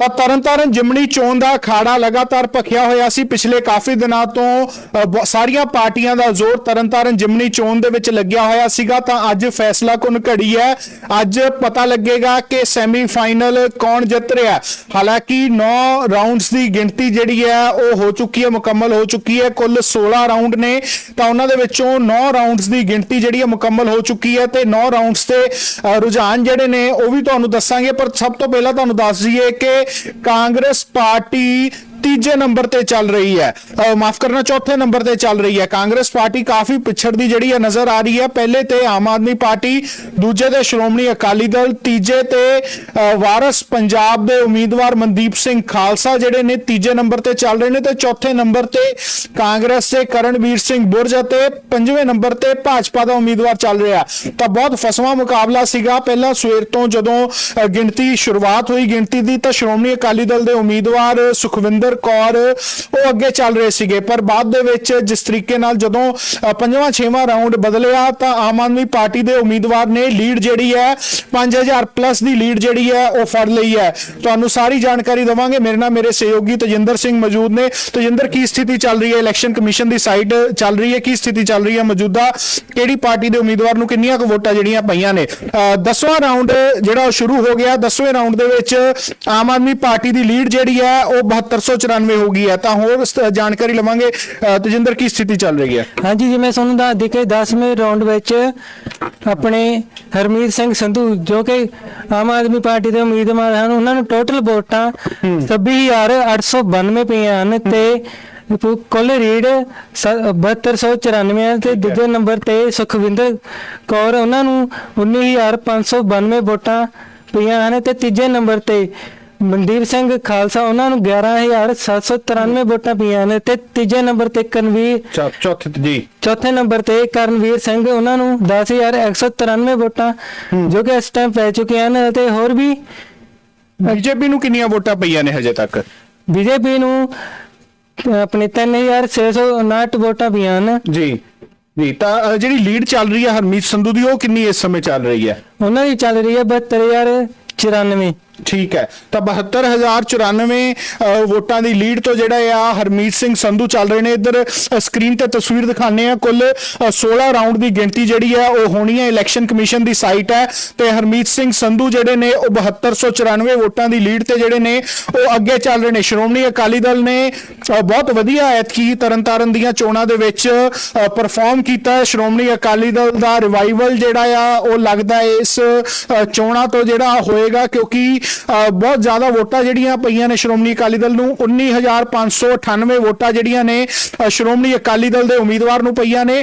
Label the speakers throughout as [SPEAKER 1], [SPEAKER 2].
[SPEAKER 1] ਤਾਂ ਤਰਨਤਾਰਨ ਜਿਮਣੀ ਚੋਣ ਦਾ ਅਖਾੜਾ ਲਗਾਤਾਰ ਭਖਿਆ ਹੋਇਆ ਸੀ। ਪਿਛਲੇ ਕਾਫੀ ਦਿਨਾਂ ਤੋਂ ਬ- ਸਾਰੀਆਂ ਪਾਰਟੀਆਂ ਦਾ ਜ਼ੋਰ ਤਰਨਤਾਰਨ ਜਿਮਣੀ ਚੋਣ ਦੇ ਵਿੱਚ ਲੱਗਿਆ ਹੋਇਆ ਸੀਗਾ। ਤਾਂ ਅੱਜ ਫੈਸਲਾ ਕੁਨ ਘੜੀ ਹੈ। ਅੱਜ ਪਤਾ ਲੱਗੇਗਾ ਕਿ ਸੈਮੀਫਾਈਨਲ ਕੌਣ ਜਿੱਤ ਰਿਹਾ ਹਾਲਾਂਕਿ 9 ਰਾਉਂਡਸ ਦੀ ਗਿਣਤੀ ਜਿਹੜੀ ਹੈ, ਉਹ ਹੋ ਚੁੱਕੀ ਹੈ, ਮੁਕੰਮਲ ਹੋ ਚੁੱਕੀ ਹੈ। ਕੁੱਲ 16 ਰਾਉਂਡ ਨੇ। ਤਾਂ ਉਹਨਾਂ ਦੇ ਵਿੱਚੋਂ 9 ਰਾਉਂਡਸ ਦੀ ਗਿਣਤੀ ਜਿਹੜੀ ਹੈ, ਮੁਕੰਮਲ ਹੋ ਚੁੱਕੀ ਹੈ ਤੇ 9 ਰਾਉਂਡਸ ਤੇ ਰੁਝਾਨ ਜਿਹੜੇ ਨੇ, ਉਹ ਵੀ ਤੁਹਾਨੂੰ ਦੱਸਾਂਗੇ। ਪਰ ਸਭ ਤੋਂ ਪਹਿਲਾਂ ਤੁਹਾਨੂੰ ਦੱਸ ਦਈਏ ਕਿ ਕਾਂਗਰਸ ਪਾਰਟੀ ਤੀਜੇ ਨੰਬਰ ਤੇ ਚੱਲ ਰਹੀ ਹੈ। ਮਾਫ ਕਰਨਾ, ਚੌਥੇ ਨੰਬਰ ਤੇ ਚੱਲ ਰਹੀ ਹੈ। ਕਾਂਗਰਸ ਪਾਰਟੀ ਕਾਫੀ ਪਿਛੜਦੀ ਜਿਹੜੀ ਹੈ ਨਜ਼ਰ ਆ ਰਹੀ ਹੈ। ਪਹਿਲੇ ਤੇ ਆਮ ਆਦਮੀ ਪਾਰਟੀ, ਦੂਜੇ ਤੇ ਸ਼੍ਰੋਮਣੀ ਅਕਾਲੀ ਦਲ, ਤੀਜੇ ਤੇ ਵਾਰਸ ਪੰਜਾਬ ਦੇ ਉਮੀਦਵਾਰ ਮਨਦੀਪ ਸਿੰਘ ਖਾਲਸਾ ਜਿਹੜੇ ਨੇ ਤੀਜੇ ਨੰਬਰ ਤੇ ਚੱਲ ਰਹੇ ਨੇ ਤੇ ਚੌਥੇ ਨੰਬਰ ਤੇ ਕਾਂਗਰਸ ਦੇ ਕਰਨਵੀਰ ਸਿੰਘ ਬੁਰਜ ਅਤੇ ਪੰਜਵੇਂ ਨੰਬਰ ਤੇ ਭਾਜਪਾ ਦਾ ਉਮੀਦਵਾਰ ਚੱਲ ਰਿਹਾ ਤਾਂ ਬਹੁਤ ਫਸਵਾ ਮੁਕਾਬਲਾ ਸੀਗਾ। ਪਹਿਲਾਂ ਸਵੇਰ ਤੋਂ ਜਦੋਂ ਗਿਣਤੀ ਸ਼ੁਰੂਆਤ ਹੋਈ ਗਿਣਤੀ ਦੀ ਤਾਂ ਸ਼੍ਰੋਮਣੀ ਅਕਾਲੀ ਦਲ ਦੇ ਉਮੀਦਵਾਰ ਸੁਖਵਿੰਦਰ ਕੌਰ, ਉਹ ਅੱਗੇ ਚੱਲ ਰਹੇ ਸੀਗੇ। ਪਰ ਬਾਅਦ ਦੇ ਵਿੱਚ ਜਿਸ ਤਰੀਕੇ ਨਾਲ ਜਦੋਂ ਪੰਜਵਾਂ, ਛੇਵਾਂ ਰਾਉਂਡ ਬਦਲਿਆ, ਤਾਂ ਆਮ ਆਦਮੀ ਪਾਰਟੀ ਦੇ ਉਮੀਦਵਾਰ ਨੇ ਲੀਡ ਜਿਹੜੀ ਹੈ 5000 ਪਲੱਸ ਦੀ ਲੀਡ ਜਿਹੜੀ ਹੈ, ਉਹ ਫੜ ਲਈ ਹੈ। ਤੁਹਾਨੂੰ ਸਾਰੀ ਜਾਣਕਾਰੀ ਦਵਾਂਗੇ। ਮੇਰੇ ਨਾਲ ਮੇਰੇ ਸਹਿਯੋਗੀ ਤਜਿੰਦਰ ਸਿੰਘ ਮੌਜੂਦ ਨੇ। ਤਜਿੰਦਰ, ਕੀ ਸਥਿਤੀ ਚੱਲ ਰਹੀ ਹੈ? ਇਲੈਕਸ਼ਨ ਕਮਿਸ਼ਨ ਦੀ ਸਾਈਡ ਚੱਲ ਰਹੀ ਹੈ। ਕੀ ਸਥਿਤੀ ਚੱਲ ਰਹੀ ਹੈ ਮੌਜੂਦਾ? ਕਿਹੜੀ ਪਾਰਟੀ ਦੇ ਉਮੀਦਵਾਰ ਨੂੰ ਕਿੰਨੀਆਂ ਕੁ ਵੋਟਾਂ ਜਿਹੜੀਆਂ ਪਈਆਂ ਨੇ? 10ਵਾਂ ਰਾਉਂਡ ਜਿਹੜਾ ਉਹ ਸ਼ੁਰੂ ਹੋ ਗਿਆ। 10ਵੇਂ ਰਾਉਂਡ ਦੇ ਵਿੱਚ ਆਮ ਆਦਮੀ ਪਾਰਟੀ ਦੀ ਲੀਡ ਜਿਹੜੀ ਹੈ, ਉਹ 7294 ਹੋ ਗਈ ਹੈ ਤਾਂ ਹੋਰ ਇਸ ਜਾਣਕਾਰੀ ਲਵਾਂਗੇ। ਅ, ਤਜਿੰਦਰ ਕੀ ਸਥਿਤੀ ਚੱਲ ਰਹੀ ਹੈ?
[SPEAKER 2] ਹਾਂਜੀ ਜਿਵੇਂ ਤੁਹਾਨੂੰ ਦੱਸ ਦੇ ਕੇ 10ਵੇਂ ਰਾਉਂਡ ਵਿੱਚ ਆਪਣੇ ਹਰਮੀਤ ਸਿੰਘ ਸੰਧੂ ਜੋ ਕਿ ਆਮ ਆਦਮੀ ਪਾਰਟੀ ਦੇ ਉਮੀਦਵਾਰ ਹਨ ਉਹਨਾਂ ਨੂੰ ਟੋਟਲ ਵੋਟਾਂ 26892 ਪਈਆਂ ਹਨ ਤੇ ਪੁ- ਕੁੱਲ ਰੀਡ ਸ- 7294 ਹੈ ਤੇ ਦੂਜੇ ਨੰਬਰ ਤੇ ਸੁਖਵਿੰਦਰ ਕੌਰ ਉਹਨਾਂ ਨੂੰ 19592 ਵੋਟਾਂ ਪਈਆਂ ਹਨ ਤੇ ਤੀਜੇ ਨੰਬਰ ਤੇ ਮਨਦੀਪ ਸਿੰਘ ਖਾਲਸਾ ਉਹਨਾਂ ਨੂੰ 11793 ਵੋਟਾਂ ਪਈਆਂ ਨੇ ਤੇ ਤੀਜੇ ਨੰਬਰ ਤੇ ਕਨਵੀਰ
[SPEAKER 1] ਚੌਥੇ ਜੀ।
[SPEAKER 2] ਚੌਥੇ ਨੰਬਰ ਤੇ ਕਰਨਵੀਰ ਸਿੰਘ ਉਹਨਾਂ ਨੂੰ 10193 ਵੋਟਾਂ ਜੋ ਕਿ ਇਸ ਟਾਈਮ ਪੈ ਚੁੱਕੀਆਂ ਹਨ ਤੇ ਹੋਰ ਵੀ
[SPEAKER 1] ਬੀਜੇਪੀ ਨੂੰ ਕਿੰਨੀਆਂ ਵੋਟਾਂ ਪਈਆਂ ਨੇ ਹਜੇ ਤੱਕ?
[SPEAKER 2] ਬੀਜੇਪੀ ਨੂੰ ਆਪਣੇ 3659 ਵੋਟਾਂ ਪਈਆਂ ਹਨ
[SPEAKER 1] ਜੀ ਜੀ ਤਾਂ ਜਿਹੜੀ ਲੀਡ ਚੱਲ ਰਹੀ ਹੈ ਹਰਮੀਤ ਸੰਧੂ ਦੀ ਉਹ ਕਿੰਨੀ ਇਸ ਸਮੇਂ ਚੱਲ ਰਹੀ ਹੈ?
[SPEAKER 2] ਉਹਨਾਂ ਦੀ ਚੱਲ ਰਹੀ ਹੈ 72094
[SPEAKER 1] ਠੀਕ ਹੈ। ਤਾਂ 72094 ਅ, ਵੋਟਾਂ ਦੀ ਲੀਡ ਤੋਂ ਜਿਹੜਾ ਆ ਹਰਮੀਤ ਸਿੰਘ ਸੰਧੂ ਚੱਲ ਰਹੇ ਨੇ। ਇੱਧਰ ਸਕਰੀਨ ਤੇ ਤਸਵੀਰ ਦਿਖਾਣੇ ਆ ਕੁੱਲ ਅ, 16 ਰਾਉਂਡ ਦੀ ਗਿਣਤੀ ਜਿਹੜੀ ਆ ਉਹ ਹੋਣੀ ਹੈ ਇਲੈਕਸ਼ਨ ਕਮਿਸ਼ਨ ਦੀ ਸਾਈਟ ਹੈ। ਤੇ ਹਰਮੀਤ ਸਿੰਘ ਸੰਧੂ ਜਿਹੜੇ ਨੇ ਉਹ 7294 ਵੋਟਾਂ ਦੀ ਲੀਡ ਤੇ ਜਿਹੜੇ ਨੇ ਉਹ ਅੱਗੇ ਚੱਲ ਰਹੇ ਨੇ। ਸ਼੍ਰੋਮਣੀ ਅਕਾਲੀ ਦਲ ਨੇ ਬਹੁਤ ਵਧੀਆ ਐਤਕੀ ਤਰਨਤਾਰਨ ਦੀਆਂ ਚੋਣਾਂ ਦੇ ਵਿੱਚ ਪਰਫਾਰਮ ਕੀਤਾ ਸ਼੍ਰੋਮਣੀ ਅਕਾਲੀ ਦਲ ਦਾ ਰਿਵਾਈਵਲ ਜਿਹੜਾ ਆ ਉਹ ਲੱਗਦਾ ਇਸ ਚੋਣਾਂ ਤੋਂ ਜਿਹੜਾ ਹੋਏਗਾ। ਕਿਉਂਕਿ ਬਹੁਤ ਜ਼ਿਆਦਾ ਵੋਟਾਂ ਜਿਹੜੀਆਂ ਪਈਆਂ ਨੇ ਸ਼੍ਰੋਮਣੀ ਅਕਾਲੀ ਦਲ ਨੂੰ 19598 ਵੋਟਾਂ ਜਿਹੜੀਆਂ ਨੇ ਸ਼੍ਰੋਮਣੀ ਅਕਾਲੀ ਦਲ ਦੇ ਉਮੀਦਵਾਰ ਨੂੰ ਪਈਆਂ ਨੇ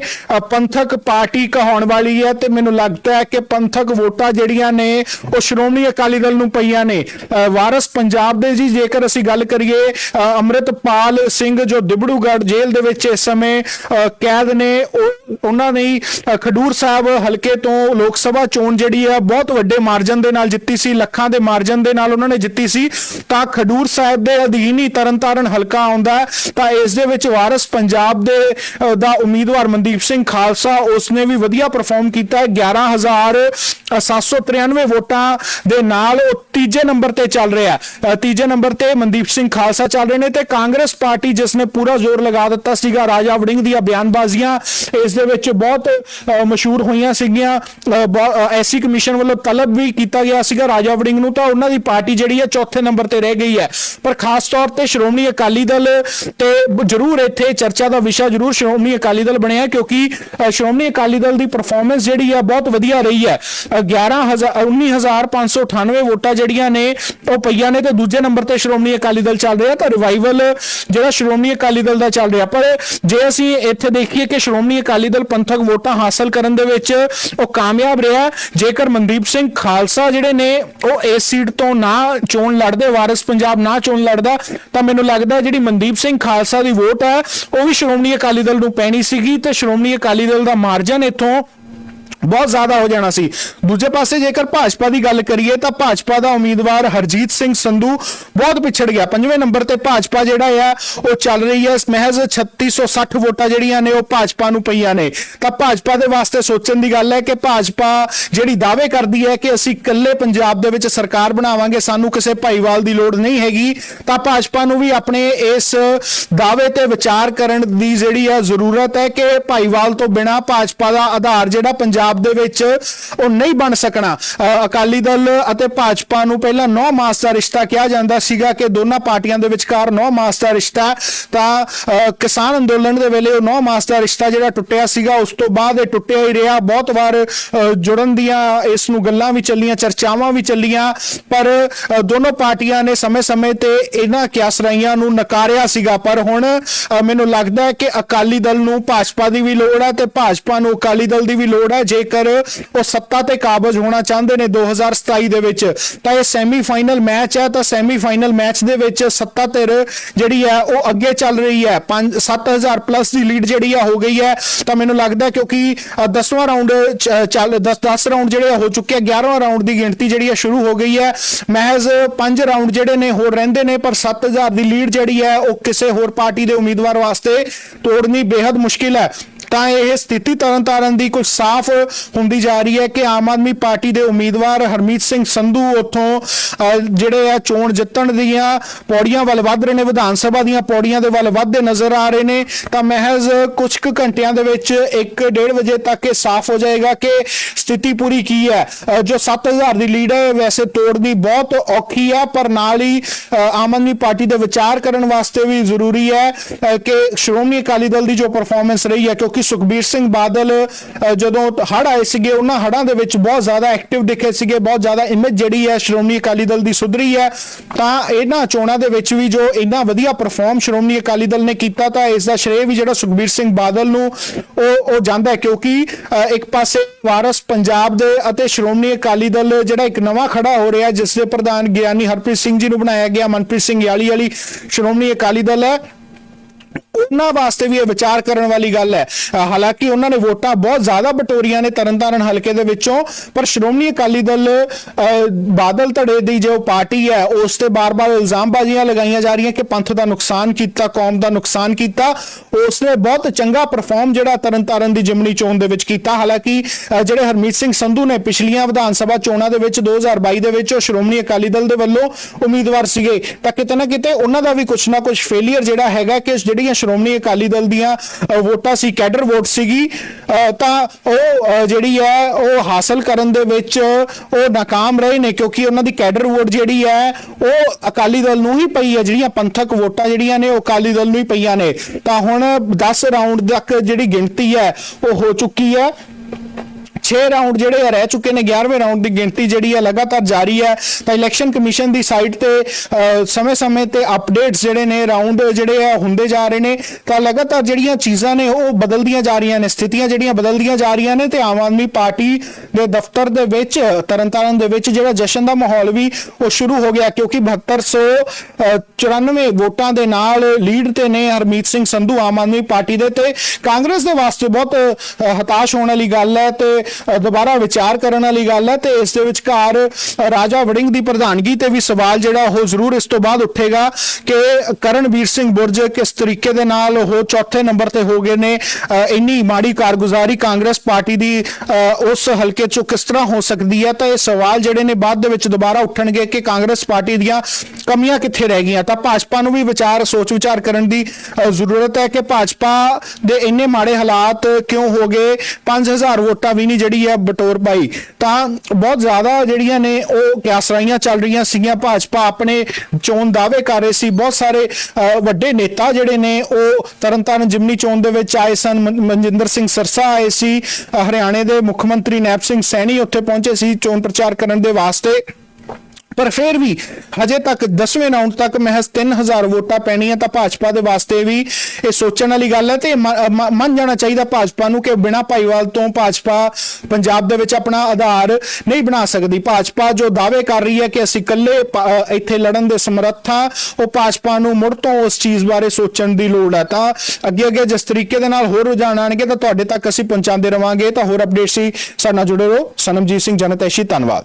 [SPEAKER 1] ਪੰਥਕ ਪਾਰਟੀ ਕਹਾਉਣ ਵਾਲੀ ਹੈ ਤੇ ਮੈਨੂੰ ਲੱਗਦਾ ਹੈ ਕਿ ਪੰਥਕ ਵੋਟਾਂ ਜਿਹੜੀਆਂ ਨੇ ਉਹ ਸ਼੍ਰੋਮਣੀ ਅਕਾਲੀ ਦਲ ਨੂੰ ਪਈਆਂ ਨੇ। ਵਾਰਸ ਪੰਜਾਬ ਦੇ ਜੀ ਜੇਕਰ ਅਸੀਂ ਗੱਲ ਕਰੀਏ ਅ, ਅੰਮ੍ਰਿਤਪਾਲ ਸਿੰਘ ਜੋ ਦਿਬੜੂਗੜ੍ਹ ਜੇਲ੍ਹ ਦੇ ਵਿੱਚ ਇਸ ਸਮੇਂ ਕੈਦ ਨੇ ਉਹ- ਉਹਨਾਂ ਨੇ ਹੀ, ਖਡੂਰ ਸਾਹਿਬ ਹਲਕੇ ਤੋਂ ਲੋਕ ਸਭਾ ਚੋਣ ਜਿਹੜੀ ਹੈ ਬਹੁਤ ਵੱਡੇ ਮਾਰਜਨ ਦੇ ਨਾਲ ਜਿੱਤੀ ਸੀ ਲੱਖਾਂ ਦੇ ਮਾਰਜਨ ਦੇ ਨਾਲ ਉਹਨਾਂ ਨੇ ਜਿੱਤੀ ਸੀ ਤਾਂ ਖਡੂਰ ਸਾਹਿਬ ਦੇ ਅਧੀਨ ਹੀ ਤਰਨਤਾਰਨ ਹਲਕਾ ਆਉਂਦਾ ਹੈ। ਤਾਂ ਇਸ ਦੇ ਵਿੱਚ ਵਾਰਸ ਪੰਜਾਬ ਦੇ ਦਾ ਉਮੀਦਵਾਰ ਮਨਦੀਪ ਸਿੰਘ ਖਾਲਸਾ ਉਸਨੇ ਵੀ ਵਧੀਆ ਪਰਫਾਰਮ ਕੀਤਾ ਹੈ 11793 ਵੋਟਾਂ ਦੇ ਨਾਲ ਉਹ ਤੀਜੇ ਨੰਬਰ ਤੇ ਚੱਲ ਰਿਹਾ ਹੈ। ਤੀਜੇ ਨੰਬਰ ਤੇ ਮਨਦੀਪ ਸਿੰਘ ਖਾਲਸਾ ਚੱਲ ਰਹੇ ਨੇ ਤੇ ਕਾਂਗਰਸ ਪਾਰਟੀ ਜਿਸ ਨੇ ਪੂਰਾ ਜ਼ੋਰ ਲਗਾ ਦਿੱਤਾ ਸੀਗਾ, ਰਾਜਾ ਵੜਿੰਗ ਦੀਆਂ ਬਿਆਨਬਾਜ਼ੀਆਂ, ਇਸ ਦੇ ਵਿੱਚ ਬਹੁਤ ਮਸ਼ਹੂਰ ਹੋਈਆਂ ਸੀਗੀਆਂ। ਬਹੁ- ਐਸੀ ਕਮਿਸ਼ਨ ਵੱਲੋਂ ਤਲਬ ਵੀ ਕੀਤਾ ਗਿਆ ਸੀਗਾ ਰਾਜਾ ਵੜਿੰਗ ਨੂੰ, ਤਾਂ ਉਹਨਾਂ ਦੀ ਪਾਰਟੀ ਜਿਹੜੀ ਹੈ ਚੌਥੇ ਨੰਬਰ ਤੇ ਰਹਿ ਗਈ ਹੈ। ਪਰ ਖਾਸ ਤੌਰ ਤੇ ਸ਼੍ਰੋਮਣੀ ਅਕਾਲੀ ਦਲ ਤੇ ਜ਼ਰੂਰ ਇੱਥੇ ਚਰਚਾ ਦਾ ਵਿਸ਼ਾ ਜ਼ਰੂਰ ਸ਼੍ਰੋਮਣੀ ਅਕਾਲੀ ਦਲ ਬਣਿਆ, ਕਿਉਂਕਿ ਸ਼੍ਰੋਮਣੀ ਅਕਾਲੀ ਦਲ ਦੀ ਪਰਫਾਰਮੈਂਸ ਜਿਹੜੀ ਹੈ ਬਹੁਤ ਵਧੀਆ ਰਹੀ ਹੈ। 11000 19598 ਵੋਟਾਂ ਜਿਹੜੀਆਂ ਨੇ, ਉਹ ਪਈਆਂ ਨੇ ਤੇ ਦੂਜੇ ਨੰਬਰ ਤੇ ਸ਼੍ਰੋਮਣੀ ਅਕਾਲੀ ਦਲ ਚੱਲ ਰਿਹਾ, ਤਾਂ ਰਿਵਾਈਵਲ ਜਿਹੜਾ ਸ਼੍ਰੋਮਣੀ ਅਕਾਲੀ ਦਲ ਦਾ ਚੱਲ ਰਿਹਾ। ਪਰ ਜੇ ਅਸੀਂ ਇੱਥੇ ਦੇਖੀਏ ਕਿ ਸ਼੍ਰੋਮਣੀ ਅਕਾਲੀ ਦਲ ਪੰਥਕ ਵੋਟਾਂ ਹਾਸਲ ਕਰਨ ਦੇ ਵਿੱਚ ਉਹ ਕਾਮਯਾਬ ਰਿਹਾ, ਜੇਕਰ ਮਨਦੀਪ ਸਿੰਘ ਖਾਲਸਾ ਜਿਹੜੇ ਨੇ, ਉਹ ਇਸ ਸੀਟ ਤੋਂ ਨਾ ਚੋਣ ਲੜਦੇ, ਵਾਰਿਸ ਪੰਜਾਬ ਨਾ ਚੋਣ ਲੜਦਾ, ਤਾਂ ਮੈਨੂੰ ਲੱਗਦਾ ਜਿਹੜੀ ਮਨਦੀਪ ਸਿੰਘ ਖਾਲਸਾ ਦੀ ਵੋਟ ਹੈ, ਉਹ ਵੀ ਸ਼੍ਰੋਮਣੀ ਅਕਾਲੀ ਦਲ ਨੂੰ ਪੈਣੀ ਸੀਗੀ ਤੇ ਸ਼੍ਰੋਮਣੀ ਅਕਾਲੀ ਦਲ ਦਾ ਮਾਰਜਨ ਇੱਥੋਂ ਬਹੁਤ ਜ਼ਿਆਦਾ ਹੋ ਜਾਣਾ ਸੀ। ਦੂਜੇ ਪਾਸੇ ਜੇਕਰ ਭਾਜਪਾ ਦੀ ਗੱਲ ਕਰੀਏ ਤਾਂ ਭਾਜਪਾ ਦਾ ਉਮੀਦਵਾਰ ਹਰਜੀਤ ਸਿੰਘ ਸੰਧੂ ਬਹੁਤ ਪਿਛੜ ਗਿਆ। ਪੰਜਵੇਂ ਨੰਬਰ ਤੇ ਭਾਜਪਾ ਜਿਹੜਾ ਆ, ਉਹ ਚੱਲ ਰਹੀ ਹੈ। ਮਹਿਜ਼ 3660 ਵੋਟਾਂ ਜਿਹੜੀਆਂ ਨੇ, ਉਹ ਭਾਜਪਾ ਨੂੰ ਪਈਆਂ ਨੇ। ਤਾਂ ਭਾਜਪਾ ਦੇ ਵਾਸਤੇ ਸੋਚਣ ਦੀ ਗੱਲ ਹੈ ਕਿ ਭਾਜਪਾ ਜਿਹੜੀ ਦਾਅਵੇ ਕਰਦੀ ਹੈ ਕਿ ਅਸੀਂ ਇਕੱਲੇ ਪੰਜਾਬ ਦੇ ਵਿੱਚ ਸਰਕਾਰ ਬਣਾਵਾਂਗੇ, ਸਾਨੂੰ ਕਿਸੇ ਭਾਈਵਾਲ ਦੀ ਲੋੜ ਨਹੀਂ ਹੈਗੀ, ਤਾਂ ਭਾਜਪਾ ਨੂੰ ਵੀ ਆਪਣੇ ਇਸ ਦਾਅਵੇ ਤੇ ਵਿਚਾਰ ਕਰਨ ਦੀ ਜਿਹੜੀ ਹੈ ਜ਼ਰੂਰਤ ਹੈ ਕਿ ਭਾਈਵਾਲ ਤੋਂ ਬਿਨਾ ਭਾਜਪਾ ਦਾ ਆਧਾਰ ਜਿਹੜਾ ਪੰਜਾਬ ਦੇ ਵਿੱਚ ਉਹ ਨਹੀਂ ਬਣ ਸਕਣਾ। ਅਕਾਲੀ ਦਲ ਅਤੇ ਭਾਜਪਾ ਨੂੰ ਪਹਿਲਾਂ 9 ਮਾਸ ਦਾ ਰਿਸ਼ਤਾ ਕਿਹਾ ਜਾਂਦਾ ਸੀਗਾ ਕਿ ਦੋਨਾਂ ਪਾਰਟੀਆਂ ਦੇ ਵਿਚਕਾਰ 9 ਮਾਸ ਦਾ ਰਿਸ਼ਤਾ ਤਾਂ ਕਿਸਾਨ ਅੰਦੋਲਨ ਦੇ ਵੇਲੇ ਉਹ 9 ਮਾਸ ਦਾ ਰਿਸ਼ਤਾ ਜਿਹੜਾ ਟੁੱਟਿਆ ਸੀਗਾ ਉਸ ਤੋਂ ਬਾਅਦ ਇਹ ਟੁੱਟਿਆ ਹੀ ਰਿਹਾ। ਬਹੁਤ ਵਾਰ ਜੁੜਨ ਦੀਆਂ ਇਸ ਨੂੰ ਗੱਲਾਂ ਵੀ ਚੱਲੀਆਂ ਚਰਚਾਵਾਂ ਵੀ ਚੱਲੀਆਂ ਪਰ ਅ, ਦੋਨੋਂ ਪਾਰਟੀਆਂ ਨੇ ਸਮੇਂ-ਸਮੇਂ ਤੇ ਇਹਨਾਂ ਕਿਆਸਰਾਈਆਂ ਨੂੰ ਨਕਾਰਿਆ ਸੀਗਾ। ਪਰ ਹੁਣ ਮੈਨੂੰ ਲੱਗਦਾ ਹੈ ਕਿ ਅਕਾਲੀ ਦਲ ਨੂੰ ਭਾਜਪਾ ਦੀ ਵੀ ਲੋੜ ਹੈ ਤੇ ਭਾਜਪਾ ਨੂੰ ਅਕਾਲੀ ਦਲ ਦੀ ਵੀ ਲੋੜ ਹੈ। ਜੇਕਰ ਉਹ ਸੱਤਾ ਤੇ ਕਾਬਜ ਹੋਣਾ ਚਾਹੁੰਦੇ ਨੇ 2027 ਦੇ ਵਿੱਚ, ਤਾਂ ਇਹ ਸੈਮੀਫਾਈਨਲ ਮੈਚ ਹੈ, ਤਾਂ ਸੈਮੀਫਾਈਨਲ ਮੈਚ ਦੇ ਵਿੱਚ ਸੱਤਾ ਧਿਰ ਜਿਹੜੀ ਹੈ, ਉਹ ਅੱਗੇ ਚੱਲ ਰਹੀ ਹੈ। 5 7000 ਪਲੱਸ ਦੀ ਲੀਡ ਜਿਹੜੀ ਆ, ਹੋ ਗਈ ਹੈ। ਤਾਂ ਮੈਨੂੰ ਲੱਗਦਾ ਕਿਉਂਕਿ 10ਵਾਂ ਰਾਉਂਡ ਚੱਲ 10 10 ਰਾਉਂਡ ਜਿਹੜੇ ਹੋ ਚੁੱਕੇ ਆ। 11ਵਾਂ ਰਾਉਂਡ ਦੀ ਗਿਣਤੀ ਜਿਹੜੀ ਆ, ਸ਼ੁਰੂ ਹੋ ਗਈ ਹੈ। ਮਹਿਜ਼ 5 ਰਾਉਂਡ ਜਿਹੜੇ ਨੇ, ਹੋਰ ਰਹਿੰਦੇ ਨੇ, ਪਰ 7000 ਦੀ ਲੀਡ ਜਿਹੜੀ ਹੈ, ਉਹ ਕਿਸੇ ਹੋਰ ਪਾਰਟੀ ਦੇ ਉਮੀਦਵਾਰ ਵਾਸਤੇ ਤੋੜਨੀ ਬੇहद ਮੁਸ਼ਕਿਲ ਹੈ। ਤਾਂ ਇਹ ਸਥਿਤੀ ਤਰਨਤਾਰਨ ਦੀ ਕੁਝ ਸਾਫ਼ ਹੁੰਦੀ ਜਾ ਰਹੀ ਹੈ ਕਿ ਆਮ ਆਦਮੀ ਪਾਰਟੀ ਦੇ ਉਮੀਦਵਾਰ ਹਰਮੀਤ ਸਿੰਘ ਸੰਧੂ ਉੱਥੋਂ ਜਿਹੜੇ ਆ ਚੋਣ ਜਿੱਤਣ ਦੀਆਂ ਪੌੜੀਆਂ ਵੱਲ ਵੱਧ ਰਹੇ ਨੇ ਵਿਧਾਨ ਸਭਾ ਦੀਆਂ ਪੌੜੀਆਂ ਦੇ ਵੱਲ ਵੱਧਦੇ ਨਜ਼ਰ ਆ ਰਹੇ ਨੇ ਤਾਂ ਮਹਿਜ਼ ਕੁਝ ਕੁ ਘੰਟਿਆਂ ਦੇ ਵਿੱਚ 1:30 ਵਜੇ ਤੱਕ ਇਹ ਸਾਫ਼ ਹੋ ਜਾਏਗਾ ਕਿ ਸਥਿਤੀ ਪੂਰੀ ਕੀ ਹੈ। ਅਹ, ਜੋ 7000 ਦੀ ਲੀਡ ਹੈ ਵੈਸੇ ਤੋੜਨੀ ਬਹੁਤ ਔਖੀ ਆ ਪਰ ਨਾਲ ਹੀ ਆਮ ਆਦਮੀ ਪਾਰਟੀ ਦੇ ਵਿਚਾਰ ਕਰਨ ਵਾਸਤੇ ਵੀ ਜ਼ਰੂਰੀ ਹੈ ਕਿ ਸ਼੍ਰੋਮਣੀ ਅਕਾਲੀ ਦਲ ਦੀ ਜੋ ਪਰਫਾਰਮੈਂਸ ਰਹੀ ਹੈ ਕਿਉਂਕਿ ਸੁਖਬੀਰ ਸਿੰਘ ਬਾਦਲ ਜਦੋਂ ਹੜ ਆਏ ਸੀਗੇ, ਉਹਨਾਂ ਹੜਾਂ ਦੇ ਵਿੱਚ ਬਹੁਤ ਜ਼ਿਆਦਾ ਐਕਟਿਵ ਦਿਖੇ ਸੀਗੇ, ਬਹੁਤ ਜ਼ਿਆਦਾ ਇਮੇਜ ਜਿਹੜੀ ਹੈ ਸ਼੍ਰੋਮਣੀ ਅਕਾਲੀ ਦਲ ਦੀ ਸੁਧਰੀ ਹੈ। ਤਾਂ ਇਹਨਾਂ ਚੋਣਾਂ ਦੇ ਵਿੱਚ ਵੀ ਜੋ ਇੰਨਾ ਵਧੀਆ ਪਰਫਾਰਮ ਸ਼੍ਰੋਮਣੀ ਅਕਾਲੀ ਦਲ ਨੇ ਕੀਤਾ, ਤਾਂ ਇਸ ਦਾ ਸ਼੍ਰੇਅ ਵੀ ਜਿਹੜਾ ਸੁਖਬੀਰ ਸਿੰਘ ਬਾਦਲ ਨੂੰ, ਉਹ ਉਹ ਜਾਂਦਾ ਹੈ। ਕਿਉਂਕਿ ਇੱਕ ਪਾਸੇ ਵਾਰਸ ਪੰਜਾਬ ਦੇ ਅਤੇ ਸ਼੍ਰੋਮਣੀ ਅਕਾਲੀ ਦਲ ਜਿਹੜਾ ਇੱਕ ਨਵਾਂ ਖੜਾ ਹੋ ਰਿਹਾ, ਜਿਸ ਦੇ ਪ੍ਰਧਾਨ ਗਿਆਨੀ ਹਰਪ੍ਰੀਤ ਸਿੰਘ ਜੀ ਨੂੰ ਬਣਾਇਆ ਗਿਆ, ਮਨਪ੍ਰੀਤ ਸਿੰਘ ਯਾਲੀ ਵਾਲੀ ਸ਼੍ਰੋਮਣੀ ਅਕਾਲੀ ਦਲ ਹੈ। ਉਹਨਾਂ ਵਾਸਤੇ ਵੀ ਇਹ ਵਿਚਾਰ ਕਰਨ ਵਾਲੀ ਗੱਲ ਹੈ। ਹਾਲਾਂਕਿ ਉਹਨਾਂ ਨੇ ਵੋਟਾਂ ਬਹੁਤ ਜ਼ਿਆਦਾ ਬਟੋਰੀਆਂ ਨੇ ਤਰਨਤਾਰਨ ਹਲਕੇ ਦੇ ਵਿੱਚੋਂ, ਪਰ ਸ਼੍ਰੋਮਣੀ ਅਕਾਲੀ ਦਲ ਬਾਦਲ ਧੜੇ ਦੀ ਜੋ ਪਾਰਟੀ ਹੈ, ਉਸ ਤੇ ਬਾਰ-ਬਾਰ ਇਲਜ਼ਾਮਬਾਜ਼ੀਆਂ ਲਗਾਈਆਂ ਜਾ ਰਹੀਆਂ ਕਿ ਪੰਥ ਦਾ ਨੁਕਸਾਨ ਕੀਤਾ, ਕੌਮ ਦਾ ਨੁਕਸਾਨ ਕੀਤਾ। ਉਸ ਨੇ ਬਹੁਤ ਚੰਗਾ ਪਰਫਾਰਮ ਜਿਹੜਾ ਤਰਨਤਾਰਨ ਦੀ ਜਿਮਨੀ ਚੋਣ ਦੇ ਵਿੱਚ ਕੀਤਾ। ਹਾਲਾਂਕਿ ਜਿਹੜੇ ਹਰਮੀਤ ਸਿੰਘ ਸੰਧੂ ਨੇ ਪਿਛਲੀਆਂ ਵਿਧਾਨ ਸਭਾ ਚੋਣਾਂ ਦੇ ਵਿੱਚ 2022 ਦੇ ਵਿੱਚ ਉਹ ਸ਼੍ਰੋਮਣੀ ਅਕਾਲੀ ਦਲ ਦੇ ਵੱਲੋਂ ਉਮੀਦਵਾਰ ਸੀਗੇ। ਤਾਂ ਕਿਤੇ ਨਾ ਕਿਤੇ ਉਹਨਾਂ ਦਾ ਵੀ ਕੁਝ ਨਾ ਕੁਝ ਫੇਲਿਅਰ ਜਿਹੜਾ ਹੈਗਾ ਕਿ ਜਿਹੜੀਆਂ ਸ਼੍ਰੋਮਣੀ ਅਕਾਲੀ ਦਲ ਦੀਆਂ ਵੋਟਾਂ ਸੀ, ਕੈਡਰ ਵੋਟ ਸੀਗੀ ਤਾਂ ਉਹ ਜਿਹੜੀ ਹੈ, ਉਹ ਹਾਸਲ ਕਰਨ ਦੇ ਵਿੱਚ ਉਹ ناکਾਮ ਰਹੇ ਨੇ ਕਿਉਂਕਿ ਉਹਨਾਂ ਦੀ ਕੈਡਰ ਵੋਟ ਜਿਹੜੀ ਹੈ, ਉਹ ਅਕਾਲੀ ਦਲ ਨੂੰ ਹੀ ਪਈ ਹੈ, ਜਿਹੜੀਆਂ ਪੰਥਕ ਵੋਟਾਂ ਜਿਹੜੀਆਂ ਨੇ, ਉਹ ਅਕਾਲੀ ਦਲ ਨੂੰ ਹੀ ਪਈਆਂ ਨੇ। ਤਾਂ ਹੁਣ 10 ਰਾਉਂਡ ਤੱਕ ਜਿਹੜੀ ਗਿਣਤੀ ਹੈ, ਉਹ ਹੋ ਚੁੱਕੀ ਹੈ। 6 ਰਾਉਂਡ ਜਿਹੜੇ ਆ ਰਹਿ ਚੁੱਕੇ ਨੇ 11ਵੇਂ ਰਾਉਂਡ ਦੀ ਗਿਣਤੀ ਜਿਹੜੀ ਹੈ ਲਗਾਤਾਰ ਜਾਰੀ ਹੈ ਤਾਂ ਇਲੈਕਸ਼ਨ ਕਮਿਸ਼ਨ ਦੀ ਸਾਈਟ ਤੇ ਸਮੇਂ-ਸਮੇਂ ਤੇ ਅਪਡੇਟਸ ਜਿਹੜੇ ਨੇ ਰਾਉਂਡ ਜਿਹੜੇ ਆ ਹੁੰਦੇ ਜਾ ਰਹੇ ਨੇ। ਤਾਂ ਲਗਾਤਾਰ ਜਿਹੜੀਆਂ ਚੀਜ਼ਾਂ ਨੇ, ਉਹ ਬਦਲਦੀਆਂ ਜਾ ਰਹੀਆਂ ਨੇ। ਸਥਿਤੀਆਂ ਜਿਹੜੀਆਂ ਬਦਲਦੀਆਂ ਜਾ ਰਹੀਆਂ ਨੇ ਤੇ ਆਮ ਆਦਮੀ ਪਾਰਟੀ ਦੇ ਦਫ਼ਤਰ ਦੇ ਵਿੱਚ, ਤਰਨਤਾਰਨ ਦੇ ਵਿੱਚ ਜਿਹੜਾ ਜਸ਼ਨ ਦਾ ਮਾਹੌਲ ਵੀ ਉਹ ਸ਼ੁਰੂ ਹੋ ਗਿਆ, ਕਿਉਂਕਿ 7294 ਵੋਟਾਂ ਦੇ ਨਾਲ ਲੀਡ ਤੇ ਨੇ ਹਰਮੀਤ ਸਿੰਘ ਸੰਧੂ ਆਮ ਆਦਮੀ ਪਾਰਟੀ ਦੇ। ਤੇ ਕਾਂਗਰਸ ਦੇ ਵਾਸਤੇ ਬਹੁਤ ਹਤਾਸ਼ ਹੋਣ ਵਾਲੀ ਗੱਲ ਹੈ ਤੇ ਦੁਬਾਰਾ ਵਿਚਾਰ ਕਰਨ ਵਾਲੀ ਗੱਲ ਹੈ ਤੇ ਇਸ ਦੇ ਵਿਚਕਾਰ ਰਾਜਾ ਵੜਿੰਗ ਦੀ ਪ੍ਰਧਾਨਗੀ ਤੇ ਵੀ ਸਵਾਲ ਜਿਹੜਾ ਉਹ ਜ਼ਰੂਰ ਇਸ ਤੋਂ ਬਾਅਦ ਉੱਠੇਗਾ ਕਿ ਕਰਨਵੀਰ ਸਿੰਘ ਬੁਰਜ ਕਿਸ ਤਰੀਕੇ ਦੇ ਨਾਲ ਉਹ ਚੌਥੇ ਨੰਬਰ ਤੇ ਹੋ ਗਏ ਨੇ। ਇੰਨੀ ਮਾੜੀ ਕਾਰਗੁਜ਼ਾਰੀ ਕਾਂਗਰਸ ਪਾਰਟੀ ਦੀ ਉਸ ਹਲਕੇ ਚੋਂ ਕਿਸ ਤਰ੍ਹਾਂ ਹੋ ਸਕਦੀ ਹੈ? ਤਾਂ ਇਹ ਸਵਾਲ ਜਿਹੜੇ ਨੇ ਬਾਅਦ ਦੇ ਵਿੱਚ ਦੁਬਾਰਾ ਉੱਠਣਗੇ ਕਿ ਕਾਂਗਰਸ ਪਾਰਟੀ ਦੀਆਂ ਕਮੀਆਂ ਕਿੱਥੇ ਰਹਿ ਗਈਆਂ। ਤਾਂ ਭਾਜਪਾ ਨੂੰ ਵੀ ਵਿਚਾਰ ਸੋਚ ਵਿਚਾਰ ਕਰਨ ਦੀ ਜ਼ਰੂਰਤ ਹੈ ਕਿ ਭਾਜਪਾ ਦੇ ਇੰਨੇ ਮਾੜੇ ਹਾਲਾਤ ਕਿਉਂ ਹੋ ਗਏ? 5000 ਵੋਟਾਂ ਵੀ ਨਹੀਂ ਜਿਹੜੀ ਹੈ ਬਟੋਰ ਪਾਈ ਤਾਂ ਬਹੁਤ ਜ਼ਿਆਦਾ ਜਿਹੜੀਆਂ ਨੇ ਉਹ ਕਿਆਸਰਾਈਆਂ ਚੱਲ ਰਹੀਆਂ ਸੀਗੀਆਂ। ਭਾਜਪਾ ਆਪਣੇ ਚੋਣ ਦਾਅਵੇ ਕਰ ਰਹੇ ਸੀ। ਬਹੁਤ ਸਾਰੇ ਅ, ਵੱਡੇ ਨੇਤਾ ਜਿਹੜੇ ਨੇ ਉਹ ਤਰਨਤਾਰਨ ਜਿਮਨੀ ਚੋਣ ਦੇ ਵਿੱਚ ਆਏ ਸਨ। ਮਨਜਿੰਦਰ ਸਿੰਘ ਸਰਸਾ ਆਏ ਸੀ। ਹਰਿਆਣੇ ਦੇ ਮੁੱਖ ਮੰਤਰੀ ਨੈਪ ਸਿੰਘ ਸੈਣੀ ਉੱਥੇ ਪਹੁੰਚੇ ਸੀ ਚੋਣ ਪ੍ਰਚਾਰ ਕਰਨ ਦੇ ਵਾਸਤੇ। ਪਰ ਫਿਰ ਵੀ ਹਜੇ ਤੱਕ 10ਵੇਂ ਰਾਉਂਡ ਤੱਕ ਮਹਿਜ਼ 3000 ਵੋਟਾਂ ਪੈਣੀਆਂ ਤਾਂ ਭਾਜਪਾ ਦੇ ਵਾਸਤੇ ਵੀ ਇਹ ਸੋਚਣ ਵਾਲੀ ਗੱਲ ਹੈ ਤੇ ਮ- ਮ- ਮੰਨ ਜਾਣਾ ਚਾਹੀਦਾ ਭਾਜਪਾ ਨੂੰ ਕਿ ਬਿਨਾਂ ਭਾਈਵਾਲ ਤੋਂ ਭਾਜਪਾ ਪੰਜਾਬ ਦੇ ਵਿੱਚ ਆਪਣਾ ਆਧਾਰ ਨਹੀਂ ਬਣਾ ਸਕਦੀ। ਭਾਜਪਾ ਜੋ ਦਾਅਵੇ ਕਰ ਰਹੀ ਹੈ ਕਿ ਅਸੀਂ ਇਕੱਲੇ ਇੱਥੇ ਲੜਨ ਦੇ ਸਮਰੱਥ ਹਾਂ, ਉਹ ਭਾਜਪਾ ਨੂੰ ਮੁੜ ਤੋਂ ਉਸ ਚੀਜ਼ ਬਾਰੇ ਸੋਚਣ ਦੀ ਲੋੜ ਹੈ। ਤਾਂ ਅੱਗੇ ਅੱਗੇ ਜਿਸ ਤਰੀਕੇ ਦੇ ਨਾਲ ਹੋਰ ਰੁਝਾਨ ਆਣਗੇ ਤਾਂ ਤੁਹਾਡੇ ਤੱਕ ਅਸੀਂ ਪਹੁੰਚਾਉਂਦੇ ਰਵਾਂਗੇ। ਤਾਂ ਹੋਰ ਅਪਡੇਟਸ ਸੀ, ਸਾਡੇ ਨਾਲ ਜੁੜੇ ਰਹੋ। ਸਨਮਜੀਤ ਸਿੰਘ, ਜਨਤੈਸ਼ੀ, ਧੰਨਵਾਦ।